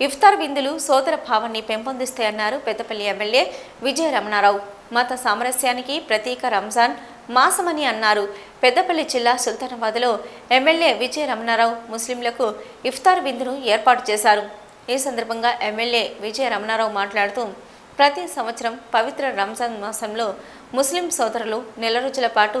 ఇఫ్తార్ విందులు సోదర భావాన్ని పెంపొందిస్తాయన్నారు పెద్దపల్లి ఎమ్మెల్యే విజయ రమణారావు మత సామరస్యానికి ప్రతీక రంజాన్ మాసమని అన్నారు. పెద్దపల్లి జిల్లా సుల్తానాబాద్లో ఎమ్మెల్యే విజయ రమణారావు ముస్లింలకు ఇఫ్తార్ విందును ఏర్పాటు చేశారు. ఈ సందర్భంగా ఎమ్మెల్యే విజయ రమణారావు మాట్లాడుతూ ప్రతి సంవత్సరం పవిత్ర రంజాన్ మాసంలో ముస్లిం సోదరులు నెల రోజుల పాటు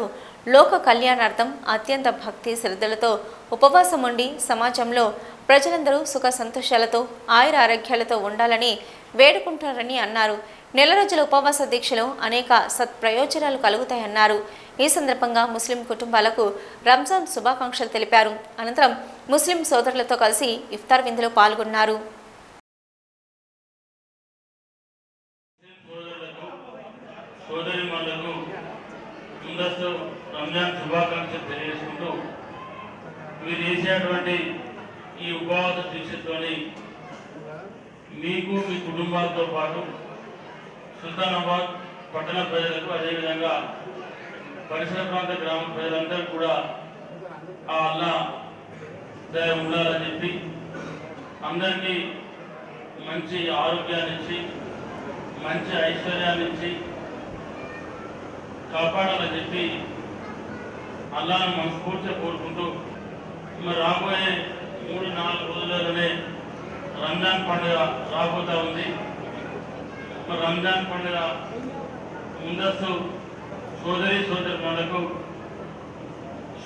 లోక కళ్యాణార్థం అత్యంత భక్తి శ్రద్ధలతో ఉపవాసం ఉండి సమాజంలో ప్రజలందరూ సుఖ సంతోషాలతో ఆయుర ఆరోగ్యాలతో ఉండాలని వేడుకుంటారని అన్నారు. నెల రోజుల ఉపవాస దీక్షలో అనేక సత్ప్రయోజనాలు కలుగుతాయన్నారు. ఈ సందర్భంగా ముస్లిం కుటుంబాలకు రంజాన్ శుభాకాంక్షలు తెలిపారు. అనంతరం ముస్లిం సోదరులతో కలిసి ఇఫ్తార్ విందులో పాల్గొన్నారు. సోదరి మండలు ముందస్తు రంజాన్ శుభాకాంక్షలు తెలియజేసుకుంటూ మీరు చేసినటువంటి ఈ ఉపవాస దీక్షతోని మీకు మీ కుటుంబాలతో పాటు సుల్తానాబాద్ పట్టణ ప్రజలకు అదేవిధంగా పరిసర ప్రాంత గ్రామ ప్రజలందరూ కూడా ఆ అల్లా దయ ఉండాలని చెప్పి అందరికీ మంచి ఆరోగ్యాన్ని ఇచ్చి మంచి ఐశ్వర్యాన్ని ఇచ్చి కాపాడాలని చెప్పి అల్లాను మనస్ఫూర్తిగా కోరుకుంటూ మరి రాబోయే మూడు నాలుగు రోజులలోనే రంజాన్ పండుగ రాబోతా ఉంది. మరి రంజాన్ పండుగ ముందస్తు సోదరి సోదరులకు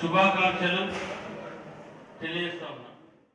శుభాకాంక్షలు తెలియజేస్తా